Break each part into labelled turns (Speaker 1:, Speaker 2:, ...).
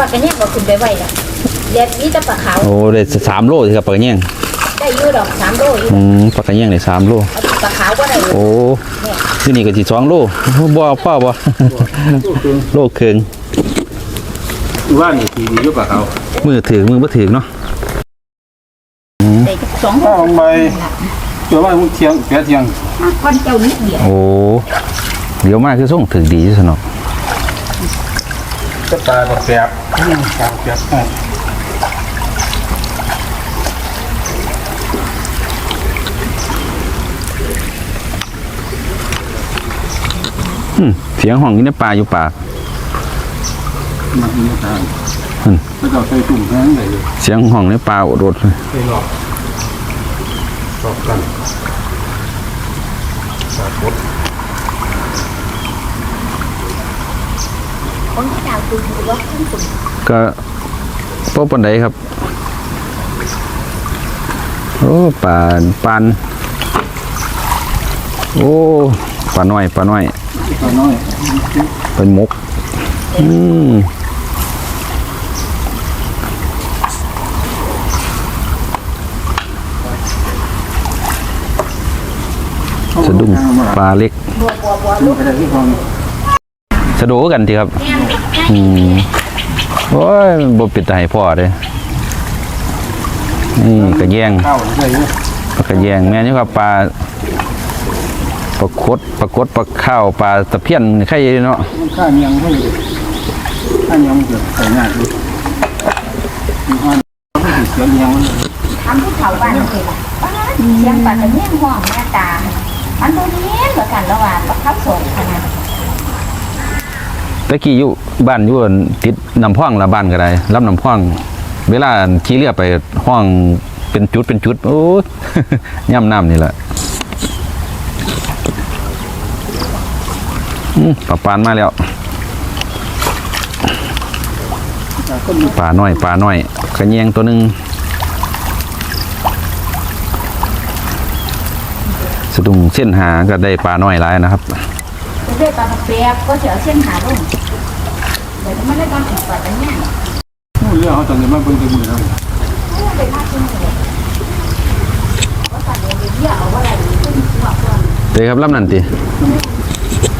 Speaker 1: ปลากระเนี่ยบ่ขึ้นไปไว้ละเด็ดนี่จะปลาขาว
Speaker 2: โอ้ได้สามโลสิครับปลากระเงี้ยง
Speaker 1: ได้อยู่ดอกสามโลอยู่
Speaker 2: อืมปลากระเงี้ยงได้สามโล
Speaker 1: เอาปลาขาวก็ได้อยู่
Speaker 2: โอ้ที่นี่ก็สิสองโลบ่พ่อบ่โลครึ่ง
Speaker 3: ว่านี่ทีดีอยู่ปะเขา
Speaker 2: มือถือมือบ่ถือเนาะ
Speaker 1: ได้สองโล
Speaker 3: ถ้าลงไปตัวว่ามึงเทียงแกเทียง
Speaker 1: มากกว่าเจ้านิดเดียว
Speaker 2: โอ้เดี๋ยวมาคือส่งถึงดีซะเนาะ
Speaker 3: ก็ตาก็แสบอืมตาแสบให้
Speaker 2: อืมเสียงห้องอยู่ในป่าอยู่ป่า
Speaker 3: มันไม่ทาน
Speaker 2: อืม
Speaker 3: แล้วก็ใส่ตุ่มแห้งเลย
Speaker 2: เสียงห้องในป่าโอดดเลย
Speaker 3: ใส่หลอกหลอกกันสา ด
Speaker 1: คนที่ดาวคือถือว่าขึ้นสูง
Speaker 2: ก็พบปันไดครับ โอ้ป่าปานโอ้ปลาน้อยปลาน้อย
Speaker 3: ปลาน้อย
Speaker 2: เป็นมุกอืมสะดุ้งปลาเล็ก
Speaker 1: บัวบัวบัว
Speaker 3: ลู
Speaker 1: ลู
Speaker 3: ก
Speaker 2: สะโดกันทีครับ
Speaker 1: แม่ให้
Speaker 2: อืมโอ้ยบ่ปิดตาให้พ่อเลยนี่กระแยง
Speaker 3: ข้าวใส่เยอะ
Speaker 2: ปลากระแยงแม่นี่ครับปลาปลาคดปลากดปลาข้าวปลาตะเพียนไข่เนาะ
Speaker 3: มันข้าเนียงไม่ข้าเนียงมันเกิดใส่หน้าดูมีความรู้สึกเสียงเนียงมัน
Speaker 1: ทำผู้เฒ่าบ้านนี่ล่ะป้าเสียงปลากระเนี่ยห้องแม่ตาอันตัวนี้เหมือนกันแล้วว่าปลาเขาส่งขนาด
Speaker 2: ตะกี้อยู่บ้านอยู่อั่นติดน้ำพ่องละบ้านก็ได้รับน้ำพ่อง เวลาขี่เรือไปห้องเป็นจุดเป็นจุด โอ้ยย่ำน้ำนี่แหละปลาปานมาแล้วปลาน้อยปลาน้อยกระเยงตัวหนึ่งสะดุ้งเส้นหาก็ได้ปลาน้อยหลายนะครับ
Speaker 1: จะได้ปลาเปียกก็จะเอาเส้นหาลงเดี๋ยวไม่ได้ตอนถึงปลากระเนี่ย
Speaker 3: นู่นเรื่องเขาตอนนี้มาเบิ่งตัวมือแล้ว
Speaker 1: ไม่ได้มาขึ้นเลยว่าปลาเดี๋ยวเดี๋ยวเอาอะไรขึ้นหัวก่อน
Speaker 2: เด้ครับลำนั่นติ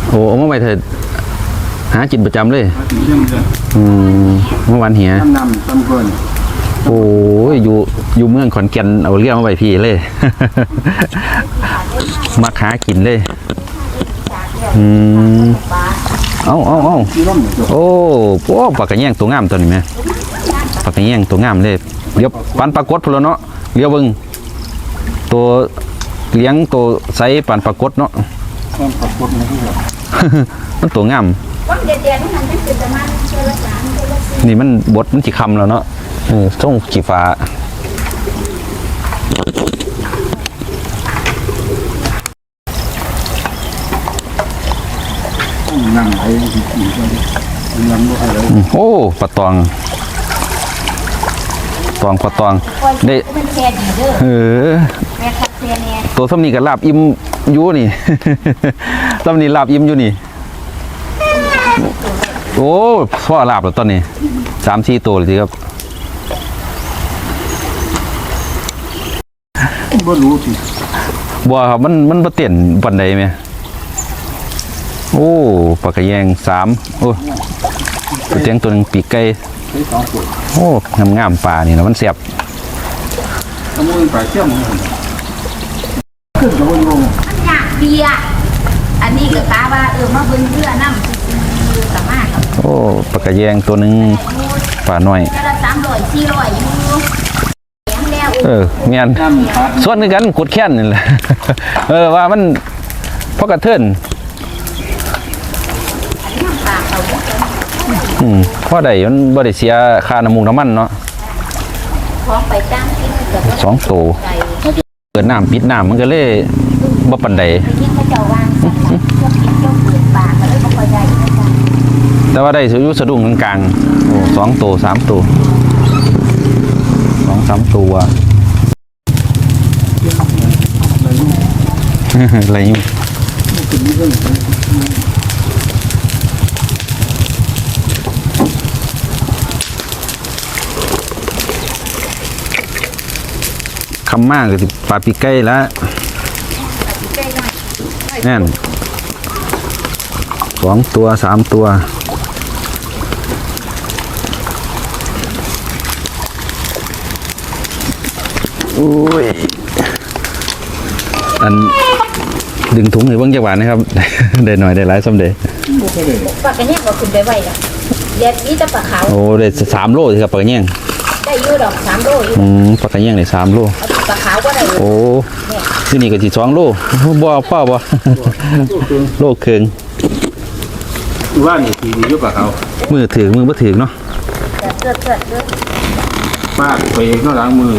Speaker 2: โอ้เอามาไว้เถิดหากินประจำเลย
Speaker 3: เรื่องเรื่อง
Speaker 2: อืมเมื่อวานเหีย
Speaker 3: น้ำนำตำเกิน
Speaker 2: โอ้ยอยู่อยู่เมืองขอนแก่นเอาเรียกมาไว้พี่เลย มาหากินเลย อืม
Speaker 1: ปลา
Speaker 2: เอาเอาเอาโอ้โอ้ปากระแยงตัวงามตัวนี้ไหมปากระแยงตัวงามเลยเดี๋ยวปันปลากดพุ่นแล้วเนาะเดี๋ยวเบิ่งตัวเลี้ยงตัวไซส์ปันปลากดเนาะ
Speaker 3: มัน
Speaker 2: ตัวงาม
Speaker 1: นี่มัน
Speaker 2: บดมันจีคำแล้วเนาะเออส่งขีฟ้า
Speaker 3: ต้อง นั่งไอ้ที่ขี่ก็ยังไม่อะไร
Speaker 2: อืมโอ้ปลาตองตองปลาตองได้
Speaker 1: เป็นแค่ดีเด้อ
Speaker 2: เออ
Speaker 1: แม่คัดเซียเนี่ย
Speaker 2: ตัวซ้ำนี้ก็ลาบอิ่มอยู่นี่ซ้ำนี้ลาบอิ่มอยู่นี่ โอ้พ่อลาบแล้วตอนนี้สามสี่ตัวเลยทีครับ
Speaker 3: บ่รู้สิ
Speaker 2: บัวครับมันมันบ่เต้นปันใดไหม โอ้ปลากระแยงสามโอ้ปลาเตียงตัวหนึ่งปีกไก่
Speaker 3: ใช้สองขวด
Speaker 2: โอ้งามงามๆปลานี่นะมันเสียบ
Speaker 3: ขโมยปลาเชื่อมขึ้นกับว่าโยง
Speaker 1: มันอยากเบียอันนี้ก็กาว่าเออมาเบิ่งเรือน้ำซื่อๆกับมากกับ
Speaker 2: โอ้ปลากระแยงตัวหนึ่งปลาหน้อย
Speaker 1: เท่าละสามร้อยสี่ร้อยอยู่แข็งแล้ว
Speaker 2: เออเมียนส่วนนึงกันกุดแค้นนี่แหละเออว่ามันพอกระเทิน
Speaker 1: น้ำตาเขาเยอะ
Speaker 2: อืมพอได้มันบ่ได้เสียค่าน้ำมูกน้ำมันเนาะ
Speaker 1: ของไปจ้างกินกับ
Speaker 2: สองตัว
Speaker 1: ไก่
Speaker 2: เปิดน้ำปิดน้ำมันก็เลยบ่ปานใด
Speaker 1: ไปยิ่งเขาเจ้าวางสักหน่อยพวกกินเจ้าเปิดปากก็เลยบ่ค่อยได้นะจ๊ะ
Speaker 2: แต่ว่าได้อยู่สะดุ้งกลางๆโอ้สองตัวสามตัวสองสามตัวอะไรอยู่ คำมากก็สิปลาปีไก่แล้ว
Speaker 1: ใกล้หน่อย
Speaker 2: แน่นสองตัวสามตัวอุ้ยอันดึงถุงให้เบิ่งจักหวานนะครับ ได้หน่อยได้หลายสำเร็จ
Speaker 3: บ่เคยได้
Speaker 1: ปากกระเนี่ยก็ขึ้นไปไว้แล้วเดี๋ยวนี้จะปลาขาว
Speaker 2: โอ้ได้สามโลสิครับปลากระเงี้ยง
Speaker 1: ได้อยู่ดอกสามโลอยู่
Speaker 2: อืมปลากระเงี้ยงได้สามโล
Speaker 1: เอา ปลาขาวก็ได้อยู่
Speaker 2: โอ้ที่นี่ก็สิสองโลบ่พ่อบ่โลครึ่ง
Speaker 3: อยู่บ้านนี่ทีดีอยู่ปะเขา
Speaker 2: มือถือมือบ่ถือเนาะ
Speaker 1: เกิดเกิดเกิดเกิด
Speaker 3: ป้าไปข้างหลังมือ